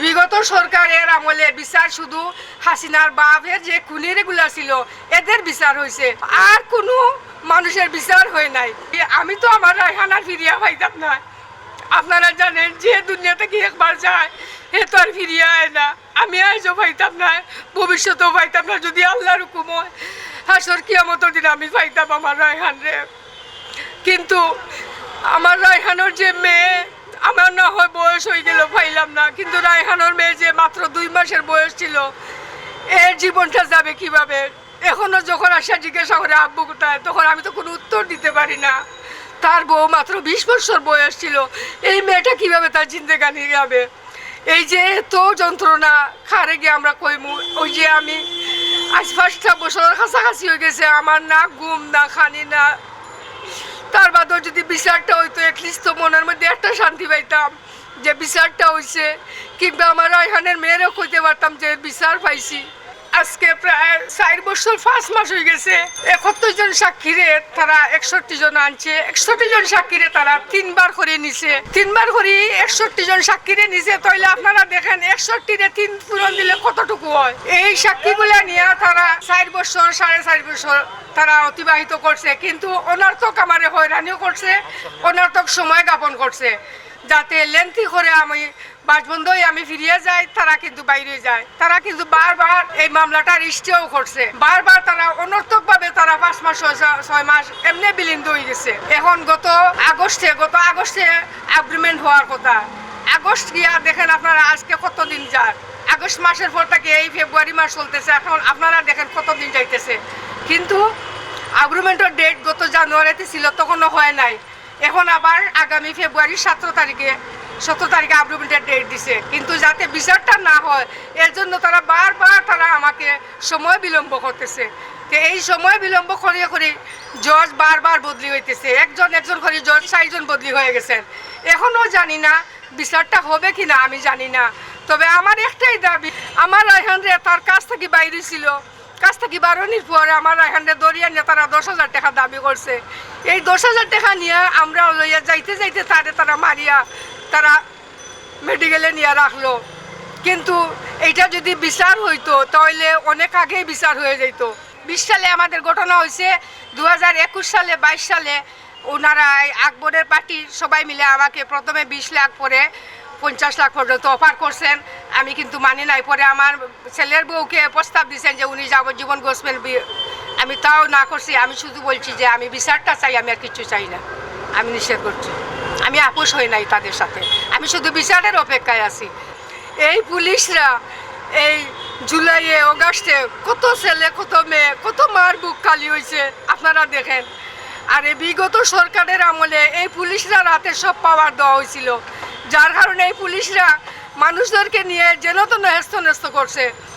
বিগত সরকারের আমলে বিচার শুধু হাসিনার বাপের যে খুনিরগুলা ছিল, এদের বিচার হয়েছে আর কোনো মানুষের বিচার হয় নাই। আমি তো আমার রায়হানার ফিরিয়া পাইতাম না। আপনারা জানেন, যে দুনিয়াতে কি একবার যায় হে তো আর ফিরিয়ে আয় না। আমি আজও পাইতাম না, ভবিষ্যতেও পাইতাম না। যদি আল্লাহর হুকুম হয়, হাসর কিয়ামত দিন আমি পাইতাম আমার রায়হান রে কিন্তু আমার রায়হানোর যে মেয়ে আমার না হয় বয়স হয়ে গেল পাইলাম না। কিন্তু রায়হানোর মেয়ে যে মাত্র দুই মাসের বয়স ছিল, এর জীবনটা যাবে কীভাবে? এখনও যখন আসা জিজ্ঞাসা করে, আব্বু কোথায়? তখন আমি তো কোনো উত্তর দিতে পারি না। তার বউ মাত্র বিশ বছর বয়স ছিল, এই মেয়েটা কীভাবে তার জিন্দেগানি যাবে এই যে এত যন্ত্রণা খারে গিয়ে আমরা কইমু? ওই যে আমি, আজ পাঁচটা বছর কাছাকাছি হয়ে গেছে, আমার না ঘুম, না খানি, না তার বাদেও যদি বিচারটা হইতো এটলিস্ট তো মনের মধ্যে একটা শান্তি পাইতাম যে বিচারটা হয়েছে কিংবা আমার এখানের মেয়েরও কইতে পারতাম যে বিচার পাইছি। আজকে প্রায় চার বছর, পাঁচ মাস হয়ে গেছে। একাত্তর জন সাক্ষীরে তারা একষট্টি জন আনছে। একষট্টি জন সাক্ষীরে তারা তিনবার করে নিছে। তিনবার করে একষট্টি জন সাক্ষীরে নিছে, তাইলে আপনারা দেখেন, একষট্টিরে তিন পূরণ দিলে কতটুকু হয়? এই সাক্ষীগুলা নিয়ে তারা চার বছর, সাড়ে চার বছর তারা অতিবাহিত করছে। কিন্তু অনার্থক আমারে হয়রানিও করছে, অনার্থক সময় জ্ঞাপন করছে। যাতে লেন্থি করে আমি বাসবন্ধ হয়ে আমি ফিরিয়ে যাই, তারা কিন্তু বাইরে যায়। তারা কিন্তু বারবার এই মামলাটা রিস্টেও করছে। বারবার তারা অনর্থক ভাবে তারা পাঁচ মাস ছয় মাস এমনি বিলিন্দ হয়ে গেছে। এখন গত আগস্টে গত আগস্টে এগ্রিমেন্ট হওয়ার কথা। আগস্ট গিয়া দেখেন আপনারা আজকে কতদিন যায় আগস্ট মাসের পর থেকে এই ফেব্রুয়ারি মাস চলতেছে, এখন আপনারা দেখেন কতদিন যাইতেছে। কিন্তু এগ্রিমেন্টের ডেট গত জানুয়ারিতে ছিল, তখনও হয় নাই। এখন আবার আগামী ফেব্রুয়ারি সতেরো তারিখে সতেরো তারিখে এগ্রিমেন্টের ডেট দিছে। কিন্তু যাতে বিচারটা না হয়, এর জন্য তারা বারবার তারা আমাকে সময় বিলম্ব করতেছে। তো এই সময় বিলম্ব করিয়ে করি জজ বারবার বদলি হইতেছে। একজন একজন করে জজ চারজন বদলি হয়ে গেছেন। এখনও জানি না বিচারটা হবে কি না আমি জানি না। তবে আমার একটাই দাবি, আমার রায়হান রে তার কাছ থেকে বাইরে ছিল। কাছ থেকে বারোনির পরে আমার এখানে দরিয়া নিয়ে তারা দশ হাজার টাকা দাবি করছে। এই দশ হাজার টাকা নিয়ে আমরা লইয়া যাইতে যাইতে তারে তারা মারিয়া তারা মেডিকেলে নিয়ে রাখল। কিন্তু এইটা যদি বিচার হইতো, তাহলে অনেক আগেই বিচার হয়ে যেত বিশ সালে আমাদের ঘটনা হয়েছে দু হাজার একুশ সালে, বাইশ সালে ওনারা আকবরের পার্টি সবাই মিলে আমাকে প্রথমে বিশ লাখ পরে পঞ্চাশ লাখ পর্যন্ত অফার করছেন। আমি কিন্তু মানি নাই। পরে আমার ছেলের বউকে প্রস্তাব দিয়েছেন যে উনি যাবজ্জীবন গোসবেন আমি তাও না করছি। আমি শুধু বলছি যে আমি বিচারটা চাই, আমি আর কিছু চাই না। আমি নিষেধ করছি। আমি আপোষ হই নাই তাদের সাথে। আমি শুধু বিচারের অপেক্ষায় আছি। এই পুলিশরা এই জুলাইয়ে, অগাস্টে কত ছেলে, কত মেয়ে, কত মার বুক খালি হয়েছে আপনারা দেখেন। আর এই বিগত সরকারের আমলে এই পুলিশরা রাতে সব পাওয়ার দেওয়া হয়েছিল যার কারণে এই পুলিশরা মানুষদেরকে নিয়ে যেন তো ন্যস্ত করছে।